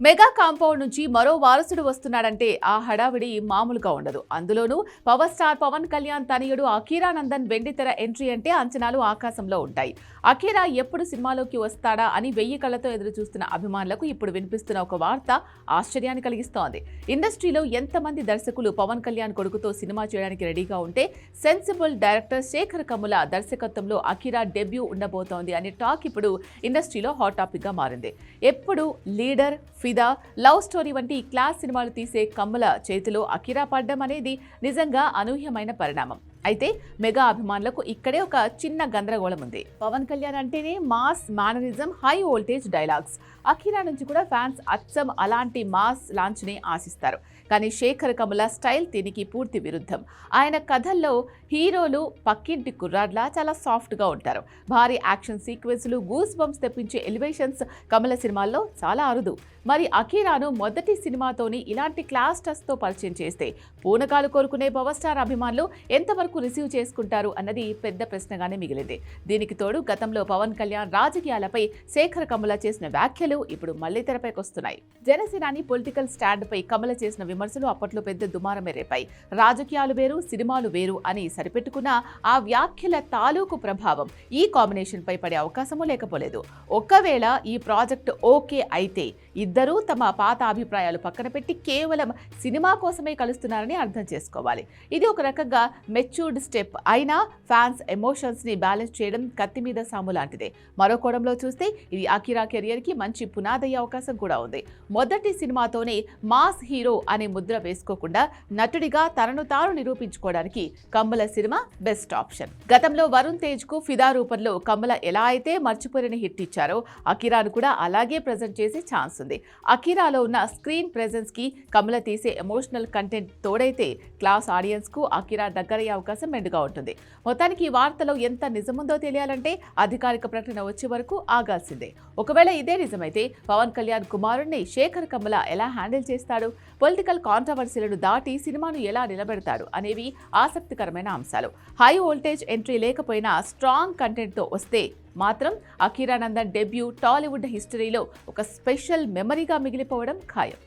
Mega compound నుంచి మరో వారసుడు వస్తున్నాడంటే ఆ హడావిడి మామూలుగా ఉండదు. అందులోనూ పవర్ స్టార్ పవన్ కళ్యాణ్ తనయుడు అఖీరానందన్ వెండితెర ఎంట్రీ అంటే అంచనాలు ఆకాశంలో ఉంటాయి. అఖీరా ఎప్పుడు సినిమాలోకి వస్తాడా అని వెయ్యి కళ్ళతో ఎదురు చూస్తున్న అభిమానులకు ఇప్పుడు వినిపిస్తున్న ఒక వార్త ఆశ్చర్యాన్ని కలిగిస్తోంది. ఇండస్ట్రీలో ఎంతమంది దర్శకులు పవన్ కళ్యాణ్ కొడుకుతో సినిమా చేయడానికి రెడీగా ఉంటే సెన్సిబుల్ డైరెక్టర్ శేఖర్ కమ్ముల దర్శకత్వంలో అఖీరా డెబ్యూ ఉండబోతోంది అనే టాక్ ఇప్పుడు ఇండస్ట్రీలో హాట్ టాపిక్గా మారింది. ఎప్పుడు లీడర్ ఫిదా లవ్ స్టోరీ వంటి క్లాస్ సినిమాలు తీసే కమ్ముల చేతిలో అకిరా పడ్డం అనేది నిజంగా అనూహ్యమైన పరిణామం. అయితే మెగా అభిమానులకు ఇక్కడే ఒక చిన్న గందరగోళం ఉంది. పవన్ కళ్యాణ్ అంటేనే mass mannerism high voltage dialogues. Akira నుంచి కూడా ఫ్యాన్స్ అచ్చం అలాంటి మాస్ లాంచ్ని ఆశిస్తారు. కానీ శేఖర్ కమల స్టైల్ దీనికి పూర్తి విరుద్ధం. ఆయన కథల్లో హీరోలు పక్కింటి కుర్రాడ్లా చాలా సాఫ్ట్గా ఉంటారు. భారీ యాక్షన్ సీక్వెన్స్లు గూస్ బంప్స్ తెప్పించే ఎలివేషన్స్ కమల సినిమాల్లో చాలా అరుదు. మరి అఖీరాను మొదటి సినిమాతోని ఇలాంటి క్లాస్ టస్తో పరిచయం చేస్తే పూనకాలు కోరుకునే పవర్ స్టార్ అభిమానులు ఎంతవరకు రిసీవ్ చేసుకుంటారు అన్నది పెద్ద ప్రశ్నగానే మిగిలింది. దీనికి తోడు గతంలో పవన్ కళ్యాణ్ రాజకీయాలపై శేఖర్ కమల చేసిన వ్యాఖ్యలు ఇప్పుడు మళ్ళీ తెరపైకి వస్తున్నాయి జనసేనాని పొలిటికల్ స్టాండ్పై కమల చేసిన విమర్శలు అప్పట్లో పెద్ద దుమారమే రేపాయి. రాజకీయాలు వేరు సినిమాలు వేరు అని సరిపెట్టుకున్న ఆ వ్యాఖ్యల తాలూకు ప్రభావం ఈ కాంబినేషన్పై పడే అవకాశమూ లేకపోలేదు. ఒకవేళ ఈ ప్రాజెక్ట్ ఓకే అయితే ఇద్దరూ తమ పాత అభిప్రాయాలు పక్కన పెట్టి కేవలం సినిమా కోసమే కలుస్తున్నారని అర్థం చేసుకోవాలి. ఇది ఒక రకంగా మెచ్యూర్డ్ స్టెప్. అయినా ఫ్యాన్స్ ఎమోషన్స్ని బ్యాలెన్స్ చేయడం కత్తి మీద సాము లాంటిదే. మరో కోణంలో చూస్తే ఇది అకిరా కెరియర్కి మంచి పునాదయ్యే అవకాశం కూడా ఉంది. మొదటి సినిమాతోనే మాస్ హీరో అనే ముద్ర వేసుకోకుండా నటుడిగా తనను తాను నిరూపించుకోవడానికి కమ్మల సినిమా బెస్ట్ ఆప్షన్. గతంలో వరుణ్ తేజ్కు ఫిదా రూపంలో కమ్మల ఎలా అయితే మర్చిపోయిన హిట్ ఇచ్చారో అకిరాను కూడా అలాగే ప్రజెంట్ చేసే ఛాన్స్ చేస్తుంది. అకిరాలో ఉన్న స్క్రీన్ ప్రెజెన్స్కి కమల తీసే ఎమోషనల్ కంటెంట్ తోడైతే క్లాస్ ఆడియన్స్కు అఖీరా దగ్గరయ్యే అవకాశం మెండుగా ఉంటుంది. మొత్తానికి ఈ వార్తలో ఎంత నిజముందో తెలియాలంటే అధికారిక ప్రకటన వచ్చే వరకు ఆగాల్సిందే. ఒకవేళ ఇదే నిజమైతే పవన్ కళ్యాణ్ కుమారుణ్ణి శేఖర్ కమల ఎలా హ్యాండిల్ చేస్తాడు? పొలిటికల్ కాంట్రవర్సీలను దాటి సినిమాను ఎలా నిలబెడతాడు? అనేవి ఆసక్తికరమైన అంశాలు. హై వోల్టేజ్ ఎంట్రీ లేకపోయినా స్ట్రాంగ్ కంటెంట్తో వస్తే మాత్రం అఖీరానందన్ డెబ్యూ టాలీవుడ్ హిస్టరీలో ఒక స్పెషల్ మెమరీగా మిగిలిపోవడం ఖాయం.